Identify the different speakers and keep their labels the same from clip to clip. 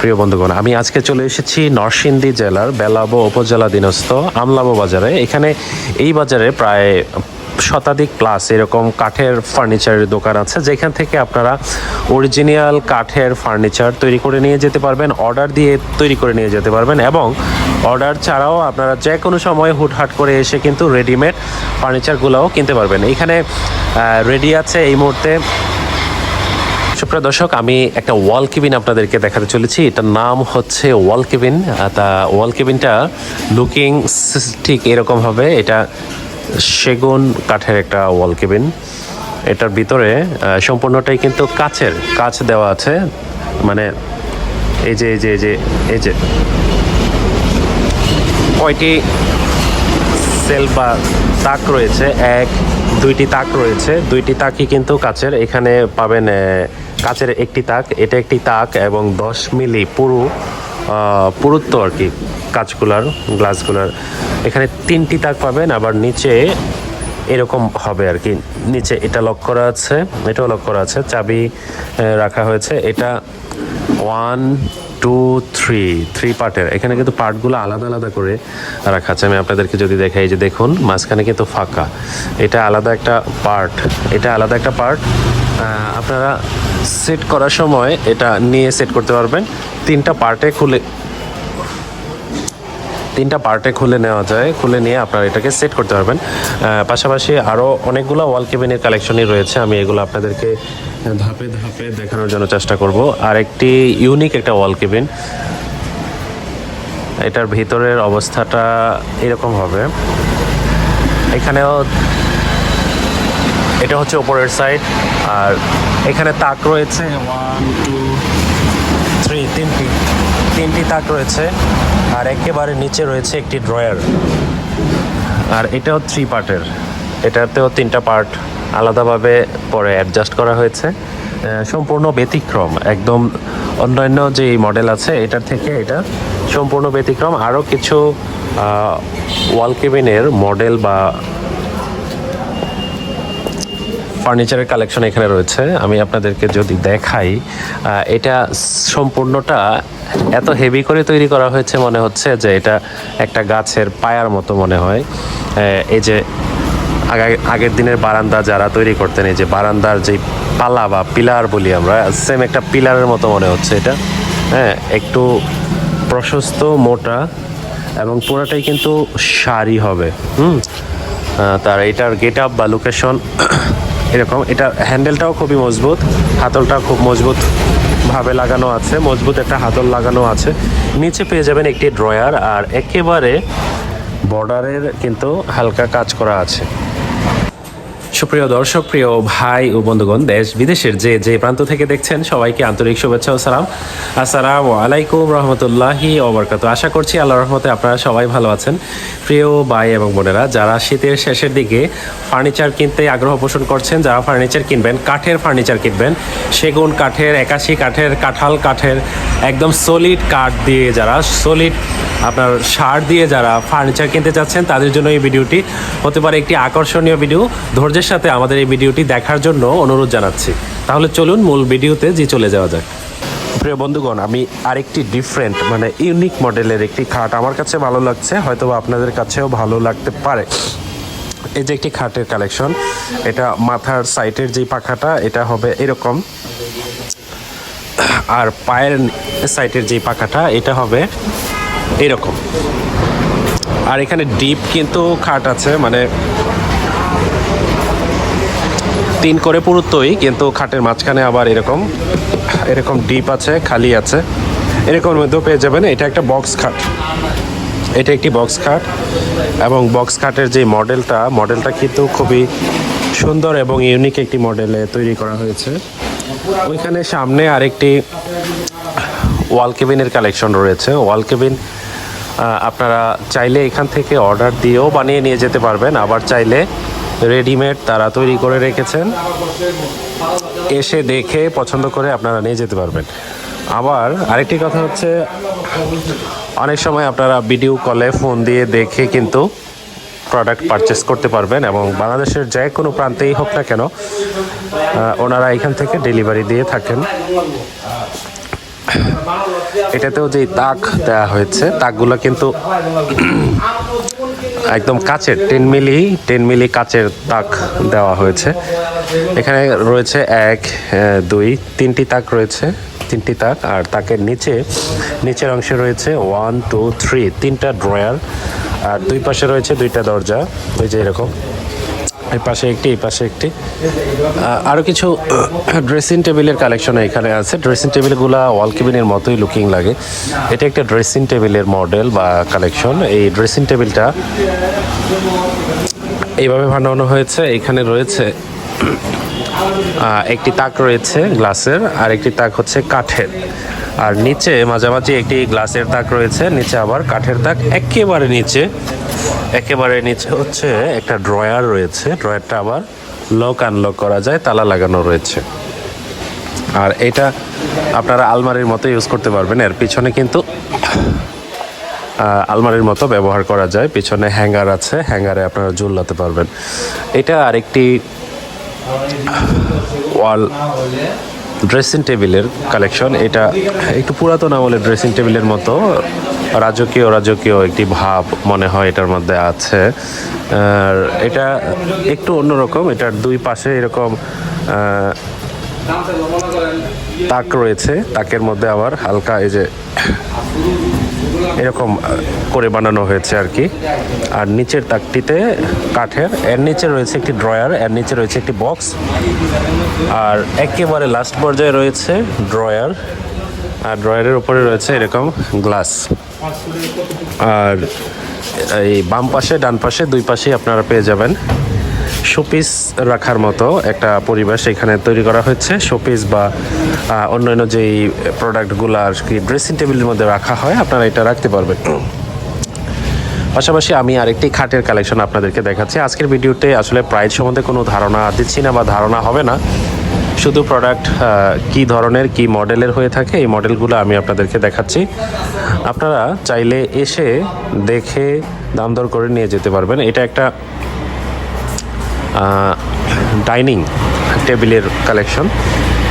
Speaker 1: প্রিয় বন্ধুগণ, আমি আজকে চলে এসেছি নরসিংদী জেলার বেলাবো উপজেলাধীনস্থ আমলাবো বাজারে। এখানে এই বাজারে প্রায় শতাধিক প্লাস এরকম কাঠের ফার্নিচারের দোকান আছে, যেখান থেকে আপনারা অরিজিনাল কাঠের ফার্নিচার তৈরি করে নিয়ে যেতে পারবেন অর্ডার দিয়ে তৈরি করে নিয়ে যেতে পারবেন এবং অর্ডার ছাড়াও আপনারা যে কোনো সময় হুটহাট করে এসে কিন্তু রেডিমেড ফার্নিচারগুলোও কিনতে পারবেন। এখানে রেডি আছে এই মুহূর্তে সুপ্রিয় দর্শক, আমি একটা ওয়াল কেবিন আপনাদেরকে দেখাতে চলেছি। এটার নাম হচ্ছে ওয়াল কেবিন। তা ওয়াল কেবিনটা লুকিং ঠিক এরকম হবে। এটা সেগুন কাঠের একটা ওয়াল কেবিন। এটার ভিতরে সম্পূর্ণটাই কিন্তু কাচের, কাচ দেওয়া আছে। মানে এই যে এই যে এই যে এই যে কয়টি সেল বা তাক রয়েছে? এক, দুইটি তাক রয়েছে। দুইটি তাকই কিন্তু কাচের। এখানে পাবেন কাচের একটি তাক, এটা একটি তাক এবং দশ মিলি পুরো পুরুত্ব আর কি কাঁচগুলার, গ্লাসগুলার। এখানে তিনটি তাক পাবেন, আবার নিচে এরকম হবে আর কি। নিচে এটা লক করা আছে, এটাও লক করা আছে, চাবি রাখা হয়েছে। এটা ওয়ান টু থ্রি থ্রি পার্টের। এখানে কিন্তু পার্টগুলো আলাদা আলাদা করে রাখা আছে। আমি আপনাদেরকে যদি দেখাই যে দেখুন, মাঝখানে কিন্তু ফাঁকা। এটা আলাদা একটা পার্ট। এটা আলাদা একটা পার্ট। আপনারা সেট করার সময় এটা নিয়ে সেট করতে পারবেন। তিনটা পার্টে খুলে তিনটা পার্টে খুলে নেওয়া যায়। খুলে নিয়ে আপনারা এটাকে সেট করতে পারবেন। পাশাপাশি আরও অনেকগুলো ওয়াল কেবিনের কালেকশনই রয়েছে। আমি এগুলো আপনাদেরকে ধাপে ধাপে দেখানোর জন্য চেষ্টা করব। আর একটি ইউনিক একটা ওয়াল কেবিন এটার ভিতরের অবস্থাটা এরকম হবে। এখানেও এটা হচ্ছে ওপরের সাইড আর এখানে তাক রয়েছে। ওয়ান টু থ্রি তিনটি তিনটি তাক রয়েছে। আর একেবারে নিচে রয়েছে একটি ড্রয়ার আর এটাও থ্রি পার্টের এটাতেও তিনটা পার্ট আলাদাভাবে পরে অ্যাডজাস্ট করা হয়েছে। সম্পূর্ণ ব্যতিক্রম, একদম অন্যান্য যে মডেল আছে, এটার থেকে এটা সম্পূর্ণ ব্যতিক্রম। আরও কিছু ওয়াল কেবিনের মডেল বা ফার্নিচারের কালেকশন এখানে রয়েছে। আমি আপনাদেরকে যদি দেখাই এটা সম্পূর্ণটা এত হেভি করে তৈরি করা হয়েছে মনে হচ্ছে যে এটা একটা গাছের পায়ার মতো মনে হয়। এই যে আগের দিনের বারান্দা যারা তৈরি করতেন, এই যে বারান্দার যে পালা বা পিলার বলি আমরা সেম একটা পিলারের মতো মনে হচ্ছে এটা। হ্যাঁ একটু প্রশস্ত, মোটা, এবং পুরোটাই কিন্তু সারি হবে। হুম? তার এটার গেট আপ বা লোকেশন এরকম। এটা হ্যান্ডেলটাও খুবই মজবুত হাতলটা খুব মজবুত ভাবে লাগানো আছে, মজবুত একটা হাতল লাগানো আছে। নিচে পেয়ে যাবেন একটি ড্রয়ার, আর একেবারে বর্ডারের কিন্তু হালকা কাজ করা আছে। সুপ্রিয় দর্শক, প্রিয় ভাই ও বন্ধুগণ, দেশ বিদেশের যে যে প্রান্ত থেকে দেখছেন সবাইকে আন্তরিক শুভেচ্ছা ও সালাম। আসসালামু আলাইকুম রহমতুল্লাহি ওবরকাত আশা করছি আল্লাহ রহমতে আপনারা সবাই ভালো আছেন। প্রিয় ভাই এবং বোনেরা, যারা শীতের শেষের দিকে ফার্নিচার কিনতে আগ্রহ পোষণ করছেন, যারা ফার্নিচার কিনবেন, কাঠের ফার্নিচার কিনবেন, সেগুন কাঠের, একাশি কাঠের, কাঁঠাল কাঠের, একদম সলিড কাঠ দিয়ে যারা সলিড আপনার সার দিয়ে যারা ফার্নিচার কিনতে চাচ্ছেন, তাদের জন্য এই ভিডিওটি হতে পারে একটি আকর্ষণীয় ভিডিও। ধৈর্যের সাথে আমাদের এই ভিডিওটি দেখার জন্য অনুরোধ জানাচ্ছি। তাহলে চলুন মূল ভিডিওতে যে চলে যাওয়া যাক। প্রিয় বন্ধুগণ, আমি আরেকটি ডিফারেন্ট মানে ইউনিক মডেলের একটি খাট আমার কাছে ভালো লাগছে হয়তো আপনাদের কাছেও ভালো লাগতে পারে। এই যে একটি খাটের কালেকশন এটা মাথার সাইটের যে পাখাটা, এটা হবে এরকম। আর পায়ের সাইটের যে পাখাটা, এটা হবে এরকম। আর এখানে ডিপ কিন্তু খাট আছে মানে তিন করে পুরুত্বই, কিন্তু খাটের মাঝখানে আবার এরকম এরকম ডিপ আছে, খালি আছে। এরকম মধ্যেও পেয়ে যাবেন, এটা একটা বক্স খাট। এটা একটি বক্স খাট এবং বক্স খাটের যে মডেলটা মডেলটা কিন্তু খুবই সুন্দর এবং ইউনিক একটি মডেলে তৈরি করা হয়েছে। ওইখানে সামনে আরেকটি ওয়াল কেবিনের কালেকশন রয়েছে। ওয়াল কেবিন আপনারা চাইলে এখান থেকে অর্ডার দিয়েও বানিয়ে নিয়ে যেতে পারবেন। আবার চাইলে রেডিমেড তারা তৈরি করে রেখেছেন। এসে দেখে পছন্দ করে আপনারা নিয়ে যেতে পারবেন। আবার আরেকটি কথা হচ্ছে, অনেক সময় আপনারা ভিডিও কলে ফোন দিয়ে দেখে কিন্তু প্রোডাক্ট পারচেস করতে পারবেন এবং বাংলাদেশের যে কোনো প্রান্তেই হোক না কেন ওনারা এখান থেকে ডেলিভারি দিয়ে থাকেন। এটাতেও যে তাক দেওয়া হয়েছে, তাকগুলো কিন্তু একদম কাচের টেন মিলি টেন মিলি কাচের তাক দেওয়া হয়েছে। এখানে রয়েছে এক দুই, তিনটি তাক রয়েছে, তিনটি তাক, আর তাকের নিচে, নিচের অংশে রয়েছে ওয়ান টু থ্রি তিনটা ড্রয়ার, আর দুই পাশে রয়েছে দুইটা দরজা ওই যে এরকম। এই পাশে একটি এই পাশে একটি। আহ, আরও কিছু ড্রেসিং টেবিলের কালেকশন এখানে আছে। ড্রেসিং টেবিলগুলা ওয়াল কেবিনের মতোই লুকিং লাগে। এটা একটা ড্রেসিং টেবিলের মডেল বা কালেকশন এই ড্রেসিং টেবিলটা এইভাবে বানানো হয়েছে। এখানে রয়েছে একটি তাক রয়েছে গ্লাসের আর একটি তাক হচ্ছে কাঠের। আর নিচে মাঝামাঝি একটি গ্লাসের তাক রয়েছে। নিচে আবার কাঠের তাক একেবারে নিচে। একেবারে নিচে হচ্ছে একটা ড্রয়ার রয়েছে। ড্রয়ারটা আবার লক আনলক করা যায়, তালা লাগানো রয়েছে। আর এটা আপনারা আলমারির মতো ইউজ করতে পারবেন। এর পিছনে কিন্তু আলমারির মতো ব্যবহার করা যায়। পিছনে হ্যাঙ্গার আছে, হ্যাঙ্গারে আপনারা ঝুলাতে পারবেন। এটা আরেকটি ওয়াল ড্রেসিং টেবিলের কালেকশন। এটা একটু পুরাতন আমলের ড্রেসিং টেবিলের মতো। রাজকীয় রাজকীয় একটি ভাব মনে হয় এটার মধ্যে আছে। আর এটা একটু অন্যরকম, এটার দুই পাশে এরকম তাক রয়েছে। তাকের মধ্যে আবার হালকা এই যে এরকম করে বানানো হয়েছে আর কি। আর নিচের তাকটিতে কাঠের, এর নিচে রয়েছে একটি ড্রয়ার, এর নিচে রয়েছে একটি বক্স। আর একেবারে লাস্ট পর্যায়ে রয়েছে ড্রয়ার। আর ড্রয়ারের উপরে রয়েছে এরকম গ্লাস। আর এই বাম পাশে, ডান পাশে, দুই পাশেই আপনারা পেয়ে যাবেন শোপিস রাখার মতো একটা পরিবেশ এখানে তৈরি করা হয়েছে। শোপিস বা অন্যান্য যেই প্রোডাক্টগুলো আর কি ড্রেসিং টেবিলের মধ্যে রাখা হয়, আপনারা এটা রাখতে পারবেন। পাশাপাশি আমি আরেকটি খাটের কালেকশন আপনাদেরকে দেখাচ্ছি। আজকের ভিডিওতে আসলে প্রাইস সম্বন্ধে কোনো ধারণা দিচ্ছি না বা ধারণা হবে না। শুধু প্রোডাক্ট কি ধরনের, কি মডেলের হয়ে থাকে, এই মডেলগুলো আমি আপনাদেরকে দেখাচ্ছি। আপনারা চাইলে এসে দেখে দাম দর করে নিয়ে যেতে পারবেন। এটা একটা ডাইনিং টেবিলের কালেকশন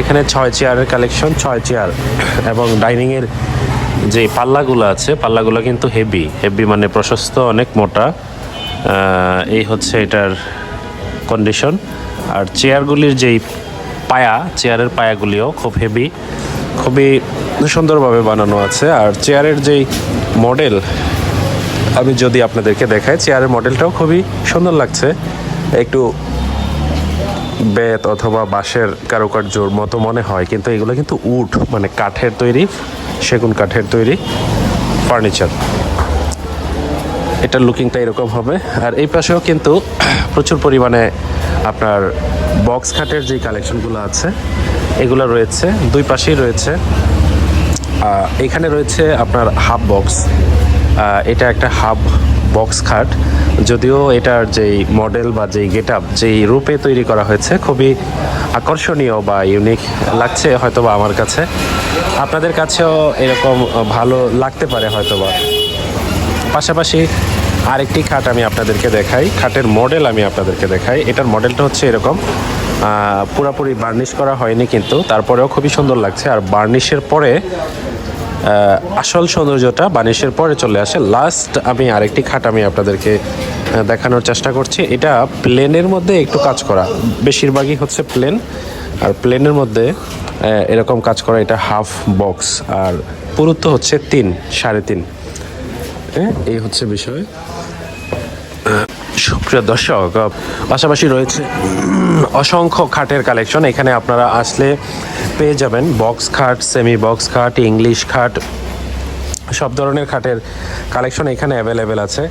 Speaker 1: এখানে ছয় চেয়ারের কালেকশন ছয় চেয়ার এবং ডাইনিংয়ের যে পাল্লাগুলো আছে, পাল্লাগুলো কিন্তু হেভি হেভি মানে প্রশস্ত, অনেক মোটা। এই হচ্ছে এটার কন্ডিশন আর চেয়ারগুলির যেই পায়া, চেয়ারের পায়াগুলিও খুব হেভি খুবই সুন্দরভাবে বানানো আছে। আর চেয়ারের যেই মডেল আমি যদি আপনাদেরকে দেখাই, চেয়ারের মডেলটাও খুবই সুন্দর লাগছে। একটু বেত অথবা বাঁশের কারুকার্যর মতো মনে হয়, কিন্তু এগুলো কিন্তু উড মানে কাঠের তৈরি, সেগুন কাঠের তৈরি ফার্নিচার। এটার লুকিংটা এরকম হবে। আর এই পাশেও কিন্তু প্রচুর পরিমাণে আপনার বক্স খাটের যে কালেকশনগুলো আছে, এগুলো রয়েছে, দুই পাশেই রয়েছে। এখানে রয়েছে আপনার হাফ বক্স। এটা একটা হাফ বক্স খাট। যদিও এটার যেই মডেল বা যেই গেট আপ যেই রূপে তৈরি করা হয়েছে, খুবই আকর্ষণীয় বা ইউনিক লাগছে হয়তোবা আমার কাছে। আপনাদের কাছেও এরকম ভালো লাগতে পারে হয়তোবা। পাশাপাশি আরেকটি খাট আমি আপনাদেরকে দেখাই। খাটের মডেল আমি আপনাদেরকে দেখাই। এটার মডেলটা হচ্ছে এরকম। পুরাপুরি বার্নিশ করা হয়নি কিন্তু, তারপরেও খুবই সুন্দর লাগছে। আর বার্নিশের পরে আসল সৌন্দর্যটা বার্নিশের পরে চলে আসে। লাস্ট আমি আরেকটি খাট আমি আপনাদেরকে দেখানোর চেষ্টা করছি। এটা প্লেনের মধ্যে একটু কাজ করা। বেশিরভাগই হচ্ছে প্লেন আর প্লেনের মধ্যে এরকম কাজ করা। এটা হাফ বক্স আর পুরুত্ব হচ্ছে তিন, সাড়ে তিন। হ্যাঁ এই হচ্ছে বিষয়। সুপ্রিয় দর্শক, পাশাপাশি রয়েছে অসংখ্য খাটের কালেকশন। এখানে আপনারা আসলে পেয়ে যাবেন বক্স খাট, সেমি বক্স খাট, ইংলিশ খাট, সব ধরনের খাটের কালেকশন এখানে অ্যাভেলেবেল আছে।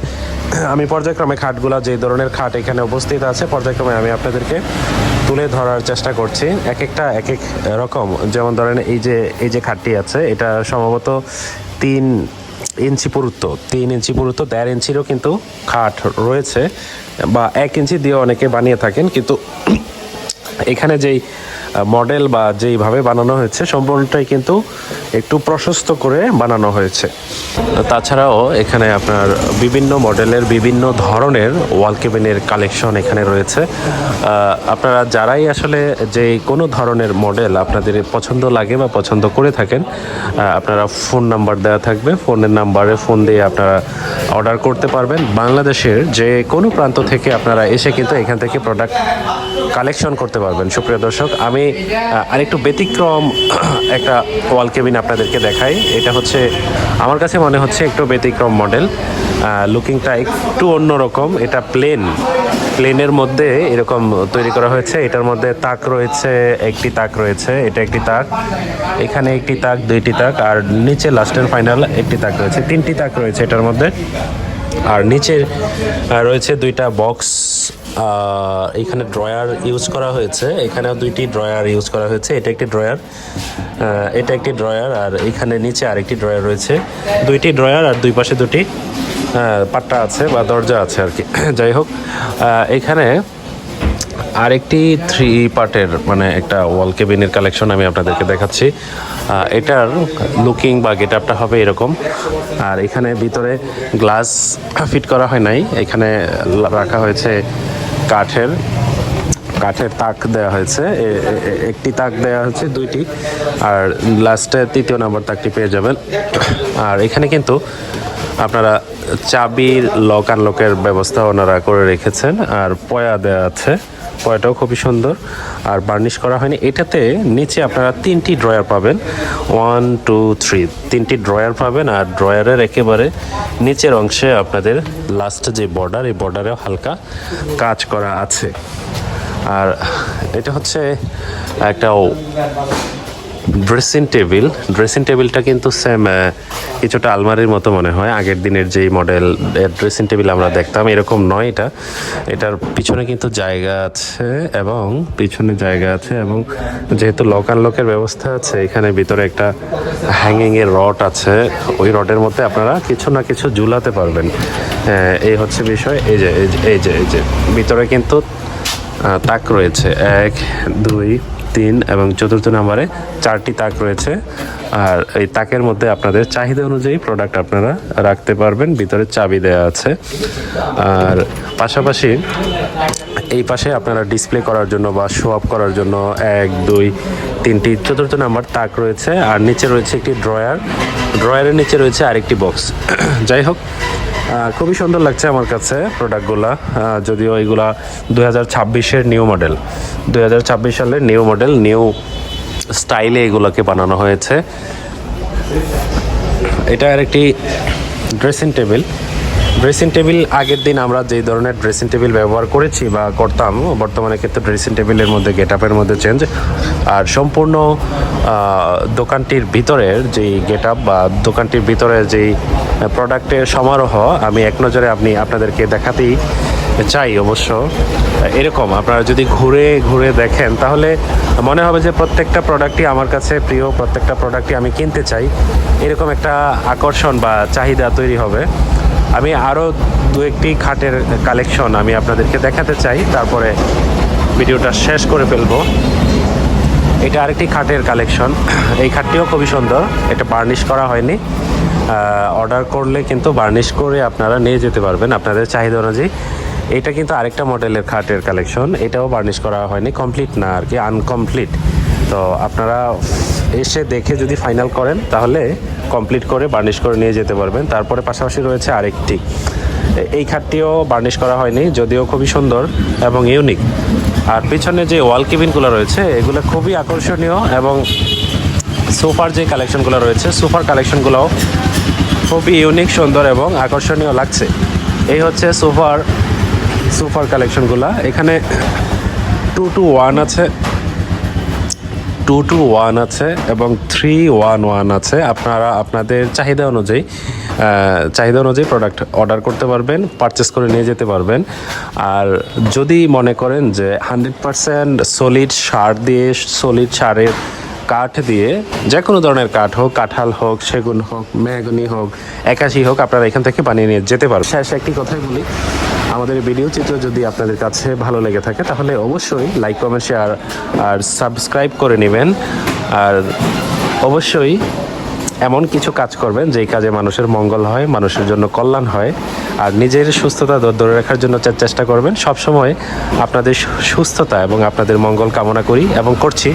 Speaker 1: আমি পর্যায়ক্রমে খাটগুলো যে ধরনের খাট এখানে উপস্থিত আছে, পর্যায়ক্রমে আমি আপনাদেরকে তুলে ধরার চেষ্টা করছি। এক একটা এক এক রকম। যেমন ধরেন এই যে এই যে খাটটি আছে, এটা সম্ভবত তিন ইঞ্চি পুরুত্ব, তিন ইঞ্চি পুরুত্ব, দেড় ইঞ্চিরও কিন্তু খাট রয়েছে বা এক ইঞ্চি দিয়ে অনেকে বানিয়ে থাকেন, কিন্তু এখানে যেই মডেল বা যেইভাবে বানানো হয়েছে, সম্পূর্ণটাই কিন্তু একটু প্রশস্ত করে বানানো হয়েছে। তাছাড়াও এখানে আপনার বিভিন্ন মডেলের বিভিন্ন ধরনের ওয়াল কেবিনের কালেকশন এখানে রয়েছে। আপনারা যারাই আসলে যে কোনো ধরনের মডেল আপনাদের পছন্দ লাগে বা পছন্দ করে থাকেন আপনারা ফোন নাম্বার দেওয়া থাকবে। ফোনের নাম্বারে ফোন দিয়ে আপনারা অর্ডার করতে পারবেন। বাংলাদেশের যে কোনো প্রান্ত থেকে আপনারা এসে কিন্তু এখান থেকে প্রোডাক্ট কালেকশন করতে পারবেন। সুপ্রিয় দর্শক, আমি আহ, আরেকটু ব্যতিক্রম একটা ওয়াল কেবিন আপনাদেরকে দেখাই। এটা হচ্ছে আমার কাছে মনে হচ্ছে একটু ব্যতিক্রম মডেল লুকিংটা একটু অন্যরকম। এটা প্লেন প্লেনের মধ্যে এরকম তৈরি করা হয়েছে। এটার মধ্যে তাক রয়েছে একটি তাক রয়েছে এটা একটি তাক এখানে একটি তাক দুইটি তাক আর নিচে লাস্ট অ্যান্ড ফাইনাল একটি তাক রয়েছে তিনটি তাক রয়েছে এটার মধ্যে। আর নিচে রয়েছে দুইটা বক্স এখানে ড্রয়ার ইউজ করা হয়েছে। এখানেও দুইটি ড্রয়ার ইউজ করা হয়েছে। এটা একটি ড্রয়ার এটা একটি ড্রয়ার, আর এখানে নিচে আরেকটি ড্রয়ার রয়েছে। দুইটি ড্রয়ার আর দুই পাশে দুটি পাট্টা আছে বা দরজা আছে আর কি। যাই হোক এখানে আরেকটি থ্রি পার্টের মানে একটা ওয়াল কেবিনের কালেকশন আমি আপনাদেরকে দেখাচ্ছি। এটার লুকিং বা গেট আপটা হবে এরকম। আর এখানে ভিতরে গ্লাস ফিট করা হয় নাই। এখানে রাখা হয়েছে কাঠের কাঠের তাক দেওয়া হয়েছে। একটি তাক দেওয়া হচ্ছে দুইটি। আর লাস্টে তৃতীয় নম্বর তাকটি পেয়ে যাবেন। আর এখানে কিন্তু আপনারা চাবির লক আনলকের ব্যবস্থা ওনারা করে রেখেছেন, আর পয়া দেওয়া আছে। পয়াটাও খুবই সুন্দর, আর বার্নিশ করা হয়নি। এটাতে নিচে আপনারা তিনটি ড্রয়ার পাবেন। ওয়ান টু থ্রি তিনটি ড্রয়ার পাবেন, আর ড্রয়ারের একেবারে নিচের অংশে আপনাদের লাস্ট যে বর্ডার এই বর্ডারেও হালকা কাজ করা আছে। আর এটা হচ্ছে একটা ড্রেসিং টেবিল ড্রেসিং টেবিলটা কিন্তু সেম কিছুটা আলমারির মতো মনে হয়। আগের দিনের যেই মডেল ড্রেসিং টেবিল আমরা দেখতাম, এরকম নয় এটা। এটার পিছনে কিন্তু জায়গা আছে এবং পিছনে জায়গা আছে এবং যেহেতু লক আনলকের ব্যবস্থা আছে, এখানে ভিতরে একটা হ্যাঙ্গিং এর রড আছে। ওই রডের মধ্যে আপনারা কিছু না কিছু ঝুলাতে পারবেন। এই হচ্ছে বিষয়। এই যে, এই যে- এই যে ভিতরে কিন্তু তাক রয়েছে। এক, দুই তিন এবং চতুর্থ নাম্বারে চারটি তাক রয়েছে। আর এই তাকের মধ্যে আপনাদের চাহিদা অনুযায়ী প্রোডাক্ট আপনারা রাখতে পারবেন, ভিতরে চাবি দেওয়া আছে। আর পাশাপাশি এই পাশে আপনারা ডিসপ্লে করার জন্য বা শো আপ করার জন্য এক, দুই, তিনটি চতুর্থ নাম্বার তাক রয়েছে। আর নিচে রয়েছে একটি ড্রয়ার ড্রয়ারের নিচে রয়েছে আরেকটি বক্স যাই হোক খুবই সুন্দর লাগছে আমার কাছে প্রোডাক্টগুলা যদিও এগুলা দু হাজার ছাব্বিশের নিউ মডেল দু হাজার ছাব্বিশ সালের নিউ মডেল নিউ স্টাইলে এগুলোকে বানানো হয়েছে। এটা আর একটি ড্রেসিং টেবিল ড্রেসিং টেবিল আগের দিন আমরা যেই ধরনের ড্রেসিং টেবিল ব্যবহার করেছি বা করতাম, বর্তমানে কিন্তু ড্রেসিং টেবিলের মধ্যে গেট আপের মধ্যে চেঞ্জ আর সম্পূর্ণ দোকানটির ভিতরের যেই গেট আপ বা দোকানটির ভিতরে যেই প্রোডাক্টের সমারোহ, আমি এক নজরে আপনি আপনাদেরকে দেখাতেই চাই অবশ্য। এরকম, আপনারা যদি ঘুরে ঘুরে দেখেন, তাহলে মনে হবে যে প্রত্যেকটা প্রোডাক্টই আমার কাছে প্রিয়, প্রত্যেকটা প্রোডাক্টই আমি কিনতে চাই। এরকম একটা আকর্ষণ বা চাহিদা তৈরি হবে। আমি আরও দু একটি খাটের কালেকশন আমি আপনাদেরকে দেখাতে চাই, তারপরে ভিডিওটা শেষ করে ফেলব। এটা আরেকটি খাটের কালেকশন এই খাটটিও খুবই সুন্দর, এটা বার্নিশ করা হয়নি। অর্ডার করলে কিন্তু বার্নিশ করে আপনারা নিয়ে যেতে পারবেন আপনাদের চাহিদা অনুযায়ী। এটা কিন্তু আরেকটা মডেলের খাটের কালেকশন এটাও বার্নিশ করা হয়নি কমপ্লিট না আর কি আনকমপ্লিট তো আপনারা এসে দেখে যদি ফাইনাল করেন, তাহলে কমপ্লিট করে বার্নিশ করে নিয়ে যেতে পারবেন। তারপরে পাশাপাশি রয়েছে আরেকটি। এই খাটটিও বার্নিশ করা হয়নি, যদিও খুবই সুন্দর এবং ইউনিক আর পিছনে যে ওয়াল কেবিনগুলো রয়েছে, এগুলো খুবই আকর্ষণীয় এবং সোফার যে কালেকশনগুলো রয়েছে সোফার কালেকশনগুলোও খুবই ইউনিক সুন্দর এবং আকর্ষণীয় লাগছে। এই হচ্ছে সোফার সোফার কালেকশনগুলো এখানে টু টু ওয়ান আছে। টু টু ওয়ান আছে এবং থ্রি ওয়ান ওয়ান আছে। আপনারা আপনাদের চাহিদা অনুযায়ী চাহিদা অনুযায়ী প্রোডাক্ট অর্ডার করতে পারবেন পারচেস করে নিয়ে যেতে পারবেন। আর যদি মনে করেন যে হান্ড্রেড পারসেন্ট সলিড সার দিয়ে সলিড সারের কাঠ দিয়ে, যে কোনো ধরনের কাঠ হোক, কাঁঠাল হোক, সেগুন হোক, মেহগনি হোক, একাশি হোক, আপনারা এখান থেকে বানিয়ে নিয়ে যেতে পারবেন। শেষ একটি কথাই বলি। আমাদের ভিডিও চিত্র যদি আপনাদের কাছে ভালো লেগে থাকে, তাহলে অবশ্যই লাইক কমেন্ট শেয়ার আর সাবস্ক্রাইব করে নেবেন। আর অবশ্যই এমন কিছু কাজ করবেন, যেই কাজে মানুষের মঙ্গল হয়, মানুষের জন্য কল্যাণ হয়। আর নিজের সুস্থতা ধরে রাখার জন্য চেষ্টা করবেন। সবসময় আপনাদের সুস্থতা এবং আপনাদের মঙ্গল কামনা করি এবং করছি।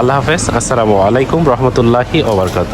Speaker 1: আল্লাহ হাফেজ। আসসালামু আলাইকুম রহমতুল্লাহি ওবরকাত